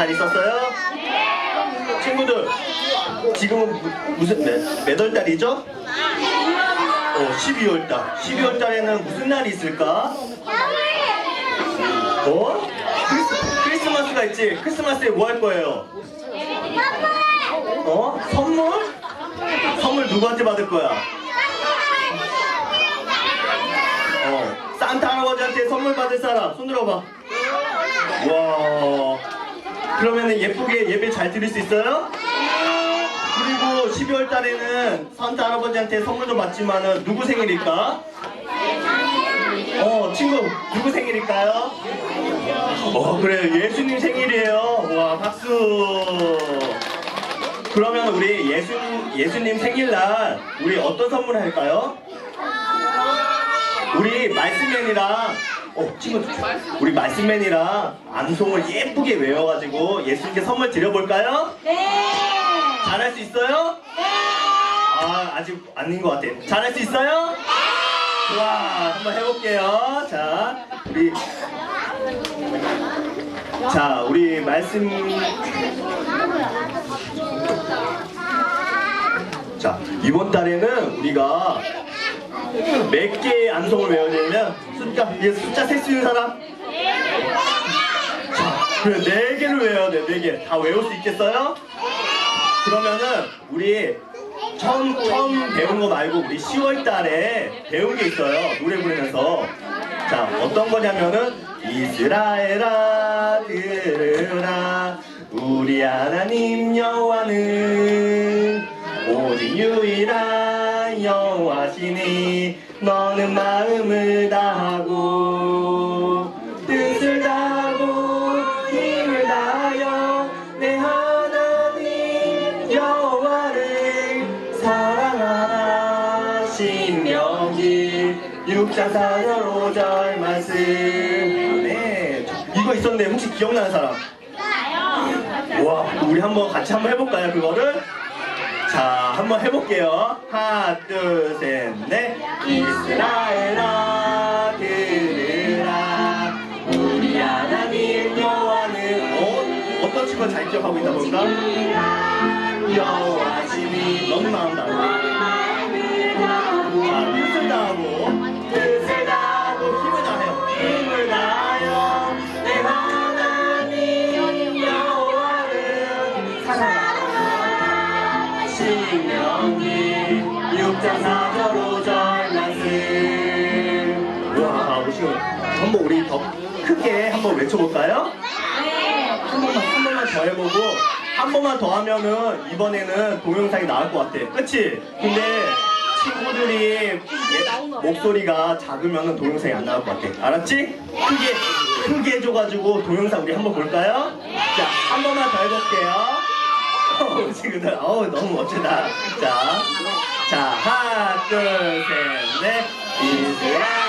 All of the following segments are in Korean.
잘 있었어요? 친구들 지금은 무, 무슨 몇, 몇월 달이죠? 어 12월 달 12월 달에는 무슨 날이 있을까? 어? 크리스, 크리스 마스가 있지 크리스마스에 뭐 할 거예요? 어? 선물? 선물 누구한테 받을 거야? 어 산타 할아버지한테 선물 받을 사람 손 들어봐 와 그러면은 예쁘게 예배 잘 드릴 수 있어요? 그리고 12월 달에는 산타 할아버지한테 선물도 받지만은 누구 생일일까? 어 친구 누구 생일일까요? 어 그래요 예수님 생일이에요 와 박수 그러면 우리 예수 예수님 생일날 우리 어떤 선물 할까요? 우리 말씀맨이랑 어 친구 우리 말씀맨이랑 암송을 예쁘게 외워가지고 예수님께 선물 드려볼까요? 네. 잘할 수 있어요? 아 아직 아닌 것 같아. 잘할 수 있어요? 좋아 한번 해볼게요. 자 우리 자 우리 말씀 자 이번 달에는 우리가 몇 개의 암송을 외워야 숫자 얘 숫자 셀 수 있는 사람? 자 그래 네 개를 외워야 돼 네 개 다 외울 수 있겠어요? 그러면은 우리 처음 처음 배운 거 말고 우리 10월 달에 배운 게 있어요 노래 부르면서 자 어떤 거냐면은 이스라엘아 들으라 우리 하나님 여호와는 오직 유일한 여호와시니 너는 마음을 다하고 뜻을 다하고 힘을 다하여 내 하나님 여호와를 사랑하라 신명기 6장 4절 5절 말씀 네 이거 있었는데 혹시 기억나는 사람? 와 우리 한번 같이 한번 해볼까요 그거를? 자 한번 해볼게요 하나 둘 셋 넷 이스라엘아 들으라 우리 하나님 여호와는 어? 어떤 친구가 잘 기억하고 있나 볼까? 여호와시니 너는 마음 다 한번 우리 더 크게 한번 외쳐볼까요? 한 번만 한 번만 더 해보고 한 번만 더 하면은 이번에는 동영상이 나올 것 같아. 그치? 근데 친구들이 예- 목소리가 작으면은 동영상이 안 나올 것 같아. 알았지? 크게 크게 해줘가지고 동영상 우리 한번 볼까요? 자, 한 번만 더 해볼게요. 어우, 친구들, 어우, 너무 멋지다. 자, 자, 하나, 둘, 셋, 넷. 이스라엘아,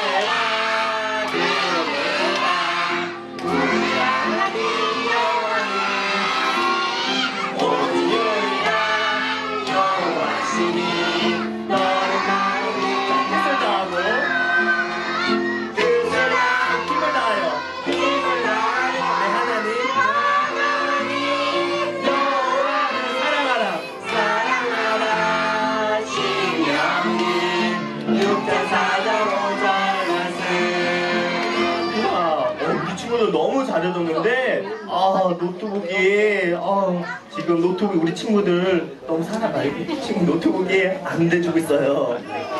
친구들 너무 잘해줬는데, 아, 노트북이, 아, 지금 노트북 우리 친구들 너무 살아가지고 지금 노트북이 안 돼주고 있어요.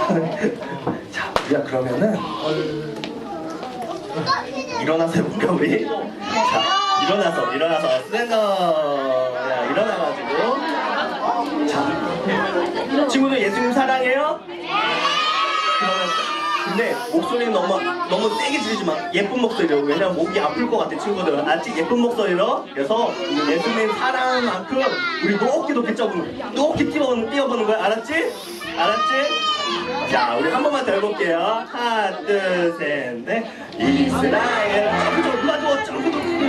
자, 우리가 그러면은, 일어나서 해볼까, 우리? 자, 일어나서, 일어나서, 슬렌더, 야, 일어나가지고. 자, 친구들 예수님 사랑해요? 근데 목소리는 너무 너무 세게 지르지 마 예쁜 목소리로 왜냐면 목이 아플 것 같아 친구들 알지 예쁜 목소리로 그래서 예수님 사랑하는 만큼 우리 높게 높게 쪄보는 높게 뛰어보는 뛰어보는 거야 알았지 알았지 자 우리 한 번만 더 해볼게요 하나 둘 셋 넷 이스라엘 점프 좀 도와줘 점프 좀 점프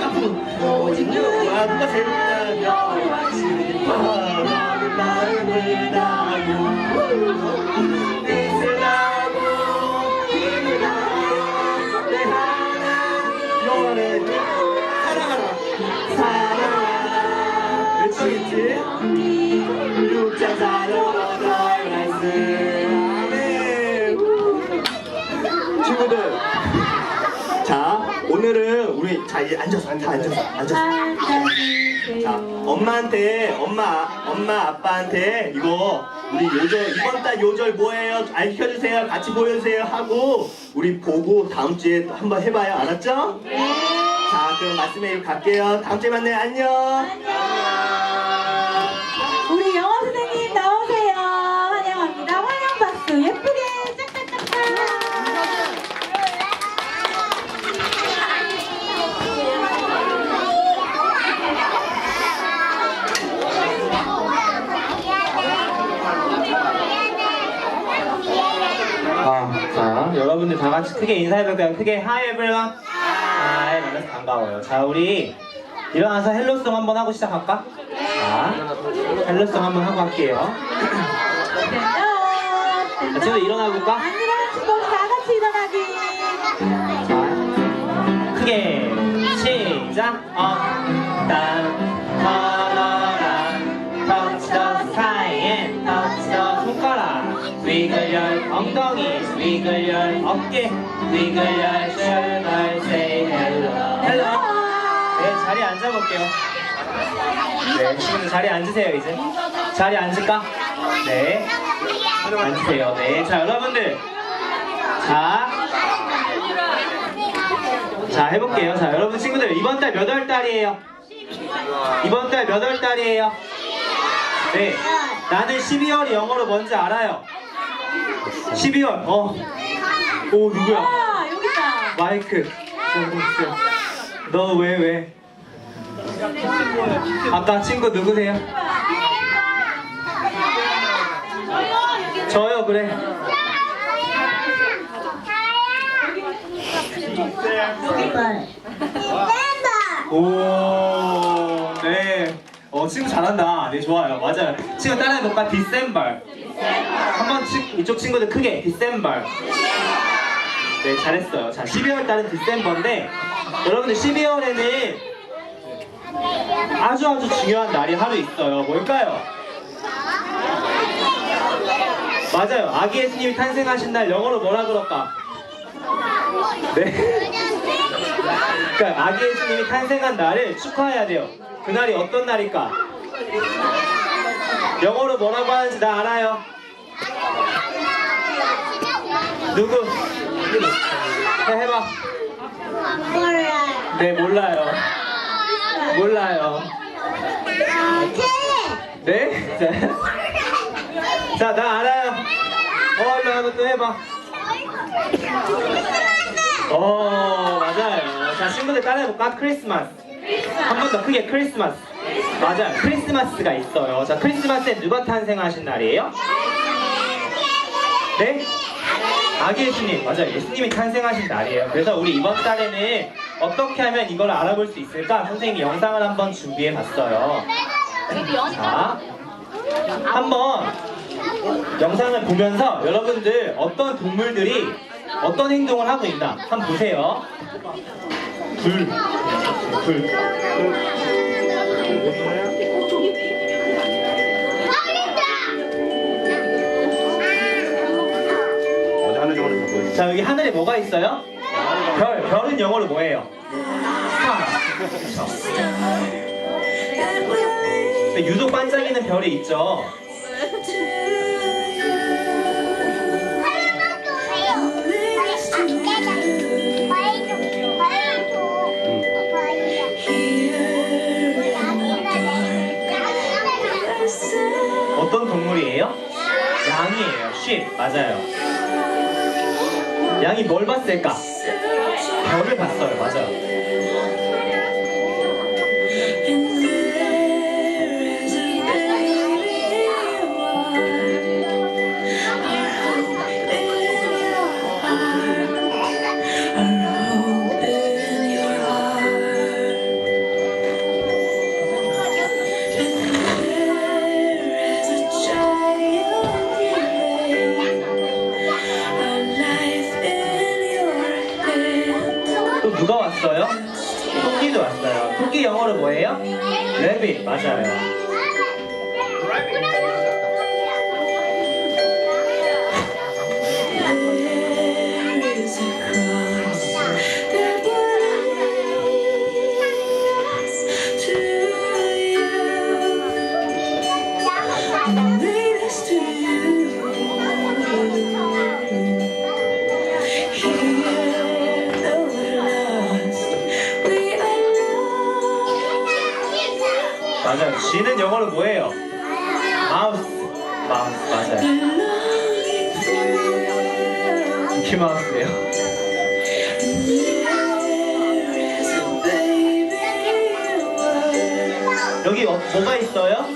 점프 오직 누가 누가 제일 너는 친구들 자 오늘은 우리 자 이제 앉아서 앉아 앉아서 앉아서. 아, 엄마한테 엄마 엄마 아빠한테 이거 우리 요절 이번 달 요절 뭐예요? 알려주세요. 같이 보여주세요 하고 우리 보고 다음 주에 또 한번 해봐요. 알았죠? 네. 자 그럼 말씀해 갈게요. 다음 주에 만나요. 안녕. 우리 영어 선생님 나오세요. 환영합니다. 환영 박수 예쁘게 짝짝짝짝. 아, 자, 여러분들 다 같이 크게 인사해볼까요? 크게 Hi everyone. Hi, 만나서 반가워요. 자, 우리 일어나서 헬로송 한번 하고 시작할까? 자, 헬로송 한번 하고 할게요. 자, 친구 일어나 볼까? 안 일어난 친구 다 같이 일어나기. 자, 크게 시작. 어, wiggle your 어깨, wiggle your shoulder, say hello. hello. 네, 자리에 앉아볼게요. 네, 지금 자리에 앉으세요, 이제. 자리에 앉을까? 네. 앉으세요. 네. 자, 여러분들. 자, 자 해볼게요. 자 여러분 친구들 이번 달 몇 월 달이에요? 이번 달 몇 월 달이에요? 네. 나는 12월이 영어로 뭔지 알아요. 12월. 어. 오 누구야? 아 여기 있다. 마이크. 너 왜 왜? 아까 친구 누구세요? 저요 그래. 오, 네. 어, 친구 잘한다. 네, 좋아요. 맞아요. 친구 따라해볼까? 디셈버. 한번 치, 이쪽 친구들 크게. 디셈버. 네, 잘했어요. 자, 12월 달은 디셈버인데, 여러분들 12월에는 아주 아주 중요한 날이 하루 있어요. 뭘까요? 맞아요. 아기 예수님이 탄생하신 날 영어로 뭐라 그럴까? 네. 그러니까 아기 예수님이 탄생한 날을 축하해야 돼요. 그날이 어떤 날일까? 영어로 뭐라고 하는지 나 알아요. 누구? 네, 해봐. 네, 몰라요. 몰라요. 네? 자, 자, 나 알아요. 어, 일로 와서 또 해봐. 어, 맞아요. 자, 친구들 따라해볼까? 크리스마스. 한 번 더 크게 크리스마스. 맞아요. 크리스마스가 있어요. 자, 크리스마스에 누가 탄생하신 날이에요? 네? 아기 예수님. 맞아요. 예수님이 탄생하신 날이에요. 그래서 우리 이번 달에는 어떻게 하면 이걸 알아볼 수 있을까? 선생님이 영상을 한번 준비해 봤어요. 자, 한번 영상을 보면서 여러분들 어떤 동물들이 어떤 행동을 하고 있나 한번 보세요. 둘, 둘. 자 여기 하늘에 뭐가 있어요? 별. 별은 영어로 뭐예요? 스타. 근데 유독 반짝이는 별이 있죠. 어떤 동물이에요? 양이에요. sheep. 맞아요. 양이 뭘 봤을까? 별을 봤어요. 맞아요. 누가 왔어요? 토끼도 왔어요. 토끼 영어로 뭐예요? 레빗. 맞아요. 맞아요. 쥐는 영어로 뭐예요? 마우스. 마우스, 맞아요. 미키마우스예요. 여기 어, 뭐가 있어요?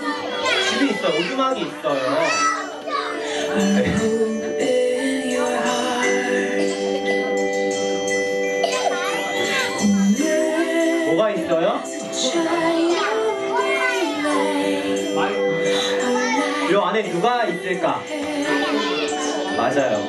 집이 있어요. 오두막이 있어요. 뭐가 있어요? 안에 누가 있을까? 맞아요.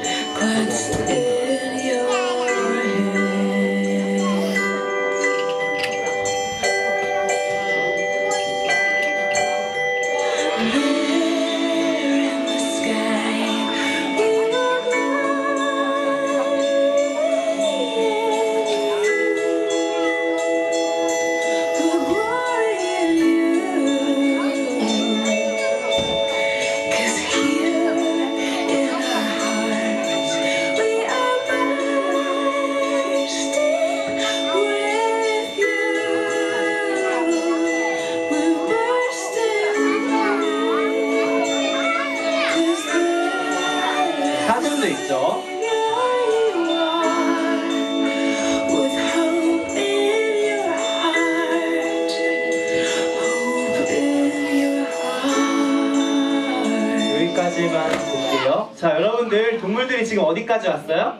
동물들이 지금 어디까지 왔어요?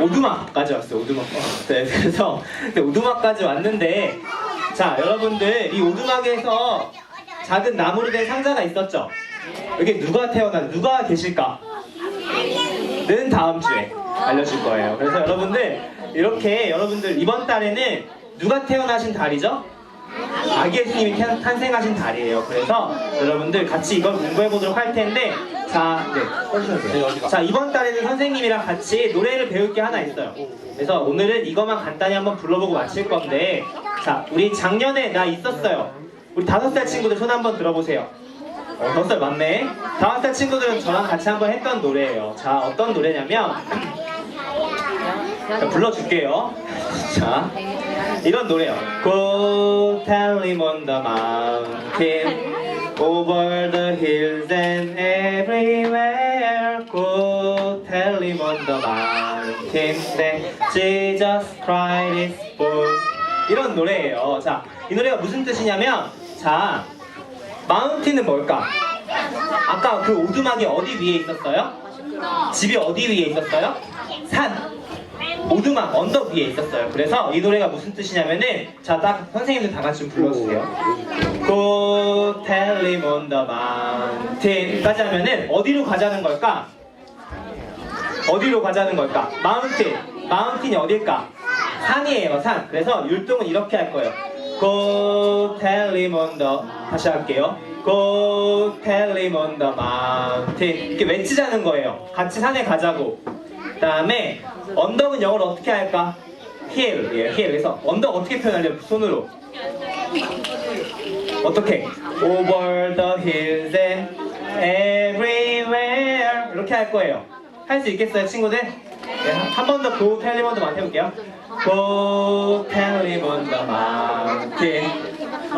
오두막까지 왔어요. 오두막. 어, 네, 그래서 네, 오두막까지 왔는데, 자, 여러분들 이 오두막에서 작은 나무로 된 상자가 있었죠. 여기 누가 태어나 누가 계실까? 는 다음 주에 알려줄 거예요. 그래서 여러분들 이렇게 여러분들 이번 달에는 누가 태어나신 달이죠? 아기 예수님이 탄- 탄생하신 달이에요. 그래서 여러분들 같이 이걸 공부해 보도록 할 텐데 자, 네, 돼요. 자 이번 달에는 선생님이랑 같이 노래를 배울 게 하나 있어요. 그래서 오늘은 이것만 간단히 한번 불러보고 마칠 건데 자 우리 작년에 나 있었어요. 우리 다섯 살 친구들 손 한번 들어보세요. 어, 다섯 살 맞네. 다섯 살 친구들은 저랑 같이 한번 했던 노래예요. 자 어떤 노래냐면 자, 불러줄게요. 자, 이런 노래요. Go tell him on the mountain, over the hills and everywhere. Go tell him on the mountain that Jesus Christ is born. 이런 노래예요. 자, 이 노래가 무슨 뜻이냐면, 자, 마운틴은 뭘까? 아까 그 오두막이 어디 위에 있었어요? 집이 어디 위에 있었어요? 산. 오두막 언덕 위에 있었어요. 그래서 이 노래가 무슨 뜻이냐면은 자딱 선생님들 다 같이 좀 불러주세요. Go tell him on the mountain까지 하면은 어디로 가자는 걸까? 어디로 가자는 걸까? 마운틴. 마운틴이 어딜까? 산이에요, 산. 그래서 율동은 이렇게 할 거예요. Go tell him on the 다시 할게요. Go tell him on the mountain 이렇게 외치자는 거예요. 같이 산에 가자고. 그다음에 언덕은 영어로 어떻게 할까? hill, 예, hill. 그래서 언덕 어떻게 표현하려고 손으로? 어떻게? Over the hills and everywhere 이렇게 할 거예요. 할 수 있겠어요, 친구들? 네, 한번더 go tell him on the mountain 해볼게요. Go tell him on the mountain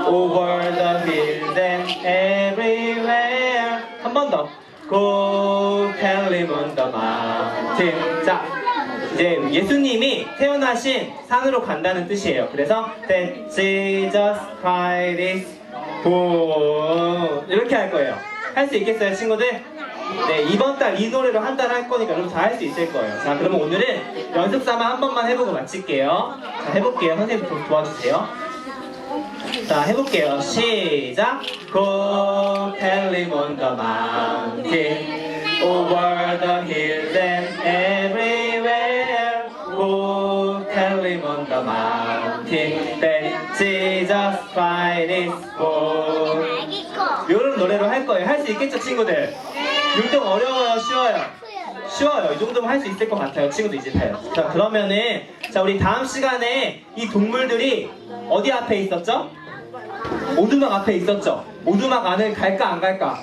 over the hills and everywhere 한 번 더. Go tell him. 자, 이제 예수님이 태어나신 산으로 간다는 뜻이에요. 그래서 that Jesus Christ is born 이렇게 할 거예요. 할 수 있겠어요, 친구들? 네, 이번 달 이 노래로 한달 할 거니까 여러분 다 할 수 있을 거예요. 자, 그러면 오늘은 연습 삼아 한 번만 해보고 마칠게요. 자, 해볼게요. 선생님 좀 도와주세요. 자, 해볼게요. 시작. Go on the mountain, over the hills and everywhere. Go on the mountain that Jesus is born. 이런 노래로 할 거예요. 할 수 있겠죠, 친구들? 율동 어려워요, 쉬워요? 쉬워요. 이 정도면 할 수 있을 것 같아요. 친구들 이제 다요. 자, 그러면은, 자, 우리 다음 시간에 이 동물들이 어디 앞에 있었죠? 오두막 앞에 있었죠? 오두막 안을 갈까, 안 갈까?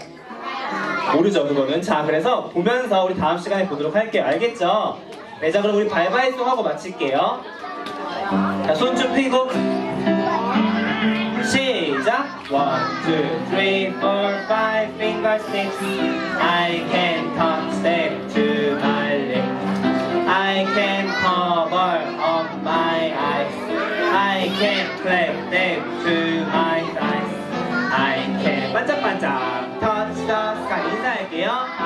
모르죠, 그거는. 자, 그래서 보면서 우리 다음 시간에 보도록 할게요. 알겠죠? 네, 자, 그럼 우리 발바이송 하고 마칠게요. 자, 손 좀 펴고. 시작! One, two, three, four, five, finger six. I can touch them can clap them to my thighs. I can 반짝반짝 touch the sky 인사할게요.